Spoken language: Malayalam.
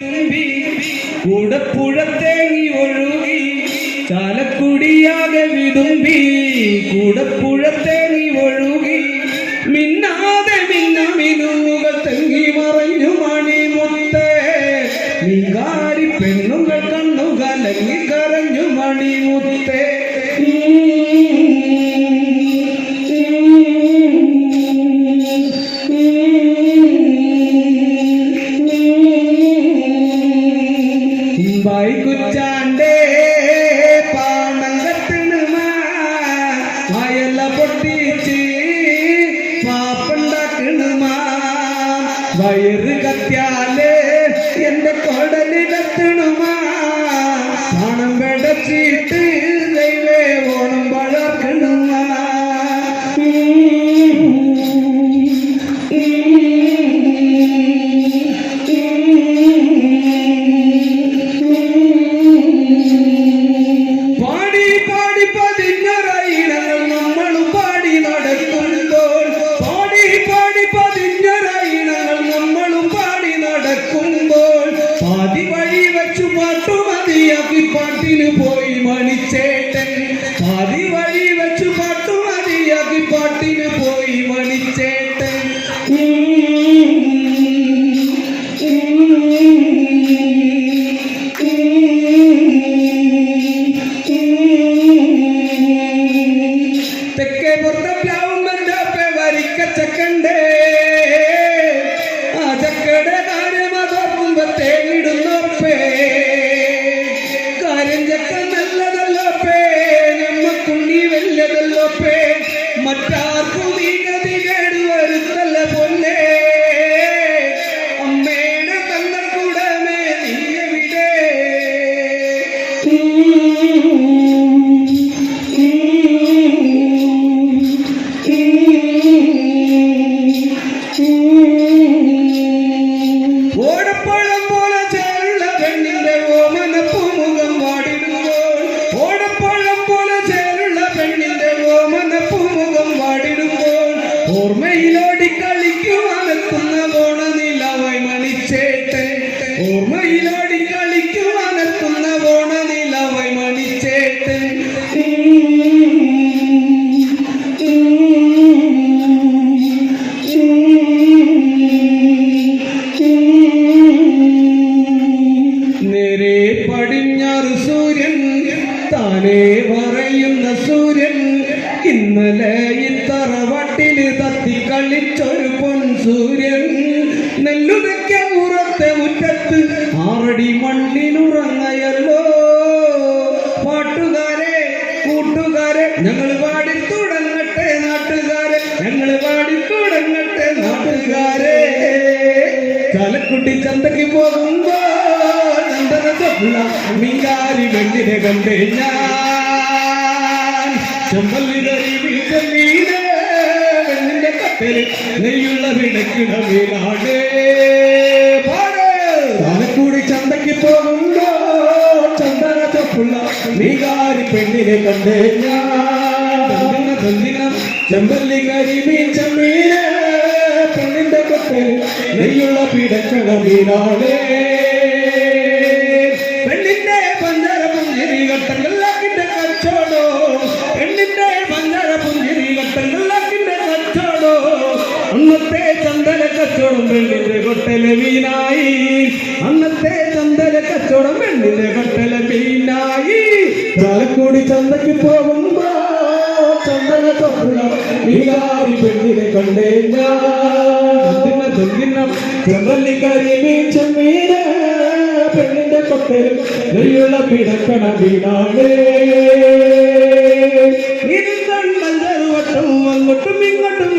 തുമ്പി കൂടപ്പുഴ തേങ്ങി ഒഴുകി ചാലക്കുടിയാകെ വിതുമ്പി കൂടപ്പുഴ വയറ് കത്തിയാലേ എന്റെ കൊടലിടത്തണുമാ പണം വെടച്ചിട്ട് പാട്ടിന് പോയി മണിച്ചേട്ടൻ. പാതി വഴി വെച്ചു പാട്ടു മതിയാക്കി പാട്ടിന് പോയി മണിച്ചേട്ടൻ. കളിച്ചൊരു പൊൻ സൂര്യൻ. നെല്ലുതയ്ക്ക ഉറത്തെ മുറ്റത്ത് ആറടി മണ്ണിനുറങ്ങയല്ലോ. പാട്ടുകാരെ കൂട്ടുകാരെ ഞങ്ങൾ പാടി തുടങ്ങട്ടെ നാട്ടുകാരെ ഞങ്ങൾ പാടി തുടങ്ങട്ടെ നാട്ടുകാരെ. ചാലക്കുട്ടി ചന്തയ്ക്ക് പോകുമ്പോ ചന്ദന സ്വപ്ന മീങ്കാരി വെള്ളിനെ കണ്ടേ ഞാൻ. ചെമ്പല്ലിതറി വീട്ടീനെ വെള്ളിന്റെ കത്തൽ നെയ്യുള്ള വിടക്കിട വീടാടേ ചന്തയ്ക്ക് പോകുമ്പോ ചന്ദന ചപ്പുള്ള പെണ്ണിനെ കണ്ടേ ഞാൻ ചെമ്പല്ലി കരിമീൻ ചെമ്മീനെ പെണ്ണിന്റെ കൊത്തൽ നെയ്യുള്ള പിടക്കണ വീണാളേ. പെണ്ണിന്റെ പഞ്ചാര പുഞ്ചിരി കച്ചോടോ പെണ്ണിന്റെ പഞ്ചാര പുഞ്ചിരി കച്ചോടോ അന്നത്തെ ചന്ദന കച്ചോടും പെണ്ണിന്റെ കൊട്ടലെ മീനായി അന്നത്തെ കച്ചവടം പെണ്ണിന്റെ കട്ടല പെയിനായി ചാലക്കൂടി ചന്തയ്ക്ക് പോകുമ്പോ ചന്ദന തൊപ്പുളി പെണ്ണിനെ കണ്ടേ ഞാൻ. ചൊല്ലിന പെണ്ണിന്റെ കൊട്ടയിൽ പിടക്കണ പിടക്കണ വീടാണേ. ഇരുന്നണ്ടൽ വട്ടവും അങ്ങോട്ടും ഇങ്ങോട്ടും